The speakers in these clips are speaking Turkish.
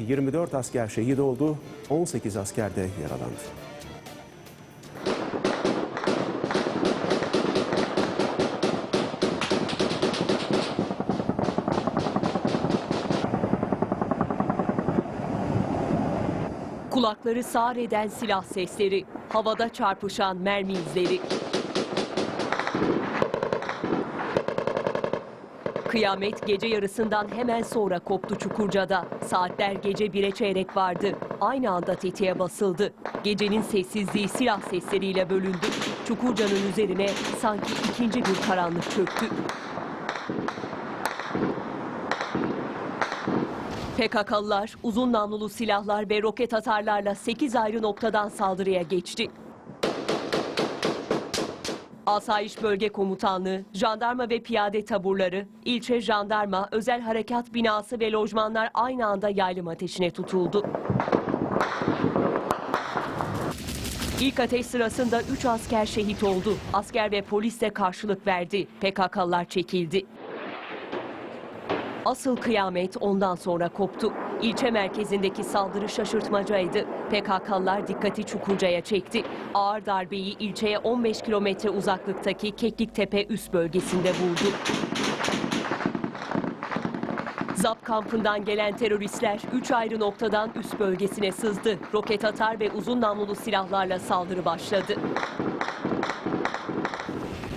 24 asker şehit oldu, 18 asker de yaralandı. Kulakları sağır eden silah sesleri, havada çarpışan mermi izleri. Kıyamet gece yarısından hemen sonra koptu Çukurca'da. Saatler gece 1'e çeyrek vardı. Aynı anda tetiğe basıldı. Gecenin sessizliği silah sesleriyle bölündü. Çukurca'nın üzerine sanki ikinci bir karanlık çöktü. PKK'lılar uzun namlulu silahlar ve roket atarlarla 8 ayrı noktadan saldırıya geçti. Asayiş Bölge Komutanlığı, jandarma ve piyade taburları, ilçe jandarma, özel harekat binası ve lojmanlar aynı anda yaylım ateşine tutuldu. İlk ateş sırasında 3 asker şehit oldu. Asker ve polis de karşılık verdi. PKK'lılar çekildi. Asıl kıyamet ondan sonra koptu. İlçe merkezindeki saldırı şaşırtmacaydı. PKK'lılar dikkati Çukurca'ya çekti. Ağır darbeyi ilçeye 15 kilometre uzaklıktaki Kekliktepe üst bölgesinde vurdu. ZAP kampından gelen teröristler 3 ayrı noktadan üst bölgesine sızdı. Roket atar ve uzun namlulu silahlarla saldırı başladı.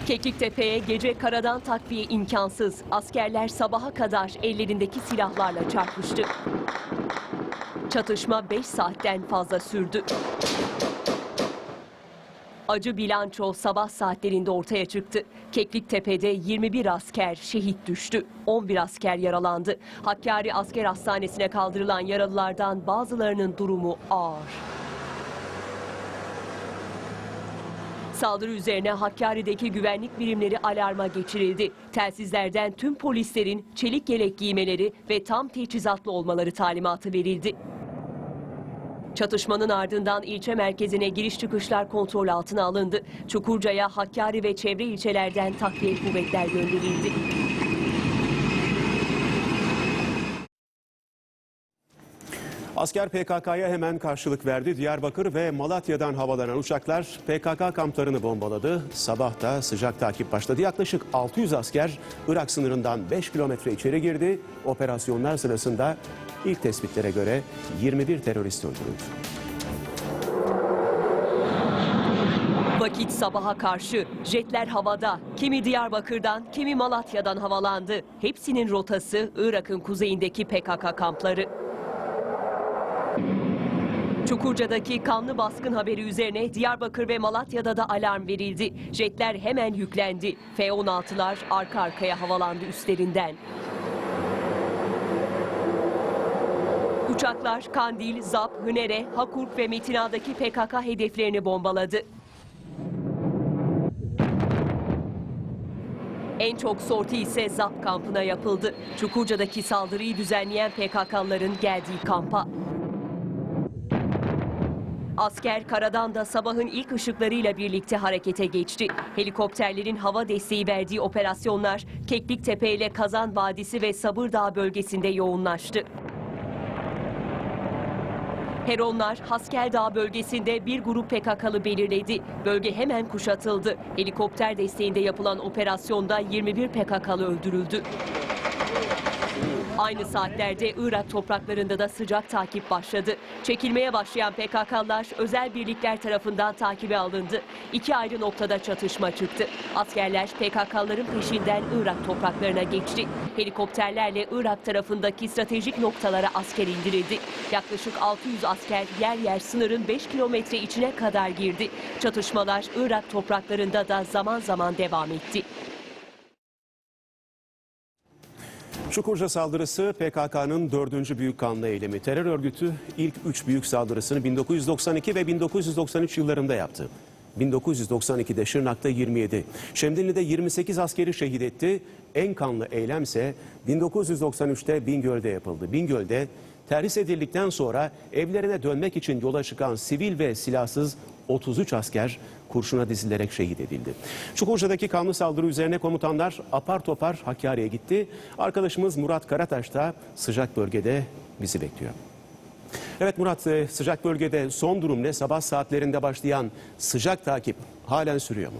Kekliktepe'ye gece karadan takviye imkansız. Askerler sabaha kadar ellerindeki silahlarla çarpıştı. Çatışma 5 saatten fazla sürdü. Acı bilanço sabah saatlerinde ortaya çıktı. Kekliktepe'de 21 asker şehit düştü. 11 asker yaralandı. Hakkari Asker Hastanesi'ne kaldırılan yaralılardan bazılarının durumu ağır. Saldırı üzerine Hakkari'deki güvenlik birimleri alarma geçirildi. Telsizlerden tüm polislerin çelik yelek giymeleri ve tam teçhizatlı olmaları talimatı verildi. Çatışmanın ardından ilçe merkezine giriş çıkışlar kontrol altına alındı. Çukurca'ya Hakkari ve çevre ilçelerden takviye kuvvetler gönderildi. Asker PKK'ya hemen karşılık verdi. Diyarbakır ve Malatya'dan havalanan uçaklar PKK kamplarını bombaladı. Sabah da sıcak takip başladı. Yaklaşık 600 asker Irak sınırından 5 kilometre içeri girdi. Operasyonlar sırasında ilk tespitlere göre 21 terörist öldürüldü. Vakit sabaha karşı jetler havada. Kimi Diyarbakır'dan, kimi Malatya'dan havalandı. Hepsinin rotası Irak'ın kuzeyindeki PKK kampları. Çukurca'daki kanlı baskın haberi üzerine Diyarbakır ve Malatya'da da alarm verildi. Jetler hemen yüklendi. F-16'lar arka arkaya havalandı üstlerinden. Uçaklar Kandil, Zap, Hınere, Hakurk ve Metina'daki PKK hedeflerini bombaladı. En çok sorti ise ZAP kampına yapıldı. Çukurca'daki saldırıyı düzenleyen PKK'ların geldiği kampa. Asker karadan da sabahın ilk ışıklarıyla birlikte harekete geçti. Helikopterlerin hava desteği verdiği operasyonlar Kekliktepe ile Kazan Vadisi ve Sabırdağ bölgesinde yoğunlaştı. Heronlar Haskeldağ bölgesinde bir grup PKK'lı belirledi. Bölge hemen kuşatıldı. Helikopter desteğinde yapılan operasyonda 21 PKK'lı öldürüldü. Aynı saatlerde Irak topraklarında da sıcak takip başladı. Çekilmeye başlayan PKK'lar özel birlikler tarafından takibe alındı. İki ayrı noktada çatışma çıktı. Askerler PKK'ların peşinden Irak topraklarına geçti. Helikopterlerle Irak tarafındaki stratejik noktalara asker indirildi. Yaklaşık 600 asker yer yer sınırın 5 kilometre içine kadar girdi. Çatışmalar Irak topraklarında da zaman zaman devam etti. Çukurca saldırısı PKK'nın dördüncü büyük kanlı eylemi. Terör örgütü ilk üç büyük saldırısını 1992 ve 1993 yıllarında yaptı. 1992'de Şırnak'ta 27, Şemdinli'de 28 askeri şehit etti. En kanlı eylemse 1993'te Bingöl'de yapıldı. Bingöl'de terhis edildikten sonra evlerine dönmek için yola çıkan sivil ve silahsız 33 asker kurşuna dizilerek şehit edildi. Çukurca'daki kanlı saldırı üzerine komutanlar apar topar Hakkari'ye gitti. Arkadaşımız Murat Karataş da sıcak bölgede bizi bekliyor. Evet Murat e, sıcak bölgede son durum ne? Sabah saatlerinde başlayan sıcak takip halen sürüyor mu?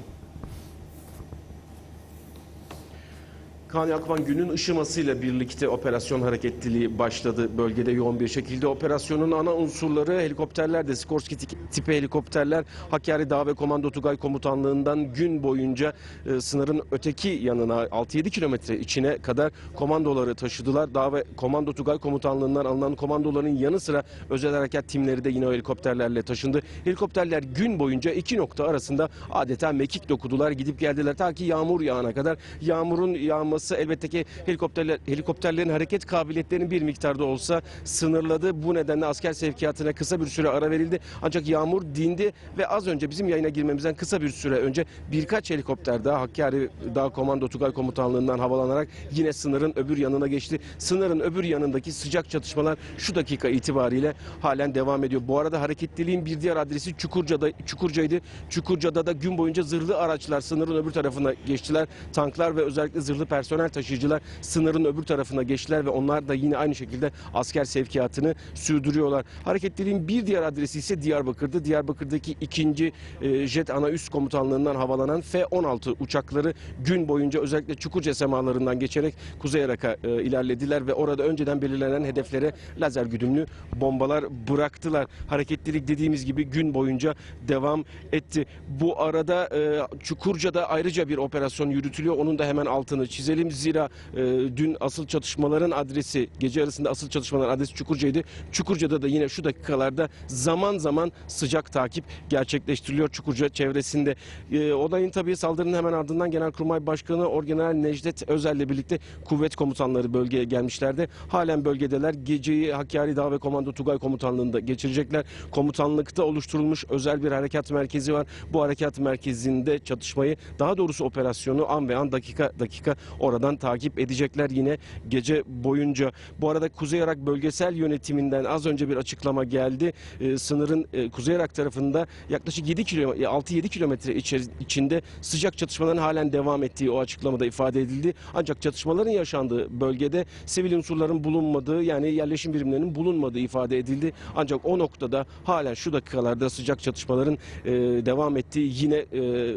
Kaan Yakman günün ışımasıyla birlikte operasyon hareketliliği başladı bölgede yoğun bir şekilde. Operasyonun ana unsurları helikopterler de Skorsky tipi helikopterler Hakkari Dağ ve Komando Tugay Komutanlığı'ndan gün boyunca e, sınırın öteki yanına 6-7 kilometre içine kadar komandoları taşıdılar. Dağ ve Komando Tugay Komutanlığı'ndan alınan komandoların yanı sıra özel harekat timleri de yine helikopterlerle taşındı. Helikopterler gün boyunca iki nokta arasında adeta mekik dokudular gidip geldiler ta ki yağmur yağana kadar. Yağmurun yağması elbette ki helikopterler, helikopterlerin hareket kabiliyetlerini bir miktarda olsa sınırladı. Bu nedenle asker sevkiyatına kısa bir süre ara verildi. Ancak yağmur dindi ve az önce bizim yayına girmemizden kısa bir süre önce birkaç helikopter daha Hakkari Dağ Komando Tugay Komutanlığı'ndan havalanarak yine sınırın öbür yanına geçti. Sınırın öbür yanındaki sıcak çatışmalar şu dakika itibariyle halen devam ediyor. Bu arada hareketliliğin bir diğer adresi Çukurca'da, Çukurca'ydı. Çukurca'da da gün boyunca zırhlı araçlar sınırın öbür tarafına geçtiler. Tanklar ve özellikle zırhlı personel taşıyıcılar sınırın öbür tarafına geçtiler ve onlar da yine aynı şekilde asker sevkiyatını sürdürüyorlar. Hareketliliğin bir diğer adresi ise Diyarbakır'da. Diyarbakır'daki ikinci e, jet ana üst komutanlığından havalanan F-16 uçakları gün boyunca özellikle Çukurca semalarından geçerek Kuzey Irak'a e, ilerlediler ve orada önceden belirlenen hedeflere lazer güdümlü bombalar bıraktılar. Hareketlilik dediğimiz gibi gün boyunca devam etti. Bu arada e, Çukurca'da ayrıca bir operasyon yürütülüyor. Onun da hemen altını çizelim. Zira e, dün asıl çatışmaların adresi, gece arasında asıl çatışmaların adresi Çukurca'ydı. Çukurca'da da yine şu dakikalarda zaman zaman sıcak takip gerçekleştiriliyor Çukurca çevresinde. E, olayın tabii saldırının hemen ardından Genelkurmay Başkanı Orgeneral Necdet Özel'le birlikte kuvvet komutanları bölgeye gelmişlerdi. Halen bölgedeler. Geceyi Hakkari Dağ ve Komando Tugay Komutanlığı'nda geçirecekler. Komutanlıkta oluşturulmuş özel bir harekat merkezi var. Bu harekat merkezinde çatışmayı daha doğrusu operasyonu an ve an dakika dakika oradan takip edecekler yine gece boyunca. Bu arada Kuzey Irak Bölgesel Yönetiminden az önce bir açıklama geldi. Ee, sınırın e, Kuzey Irak tarafında yaklaşık 7 kilometre 6-7 kilometre içinde sıcak çatışmaların halen devam ettiği o açıklamada ifade edildi. Ancak çatışmaların yaşandığı bölgede sivil unsurların bulunmadığı yani yerleşim birimlerinin bulunmadığı ifade edildi. Ancak o noktada halen şu dakikalarda sıcak çatışmaların e, devam ettiği yine e,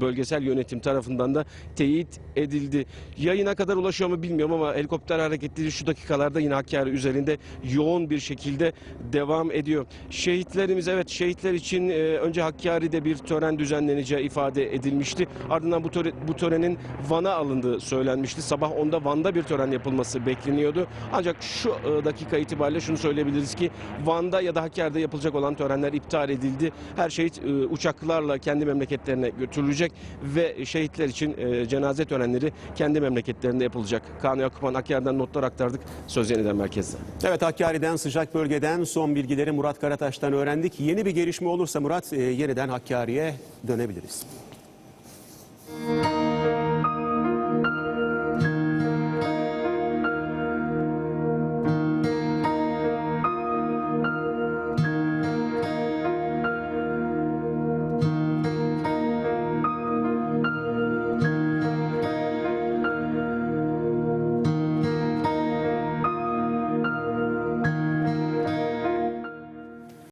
bölgesel yönetim tarafından da teyit edildi. Yayına kadar ulaşıyor mu bilmiyorum ama helikopter hareketleri şu dakikalarda yine Hakkari üzerinde yoğun bir şekilde devam ediyor. Şehitlerimiz evet şehitler için e, önce Hakkari'de bir tören düzenleneceği ifade edilmişti. Ardından bu, töre- bu törenin Van'a alındığı söylenmişti. Sabah 10'da Van'da bir tören yapılması bekleniyordu. Ancak şu e, dakika itibariyle şunu söyleyebiliriz ki Van'da ya da Hakkari'de yapılacak olan törenler iptal edildi. Her şehit e, uçaklarla kendi memleketlerine götürülecek ve şehitler için e, cenaze törenleri kendi memleketlerinde yapılacak. Kaan Yakupan Hakkari'den notlar aktardık. Söz yeniden merkezde. Evet Hakkari'den sıcak bölgeden son bilgileri Murat Karataş'tan öğrendik. Yeni bir gelişme olursa Murat e, yeniden Hakkari'ye dönebiliriz.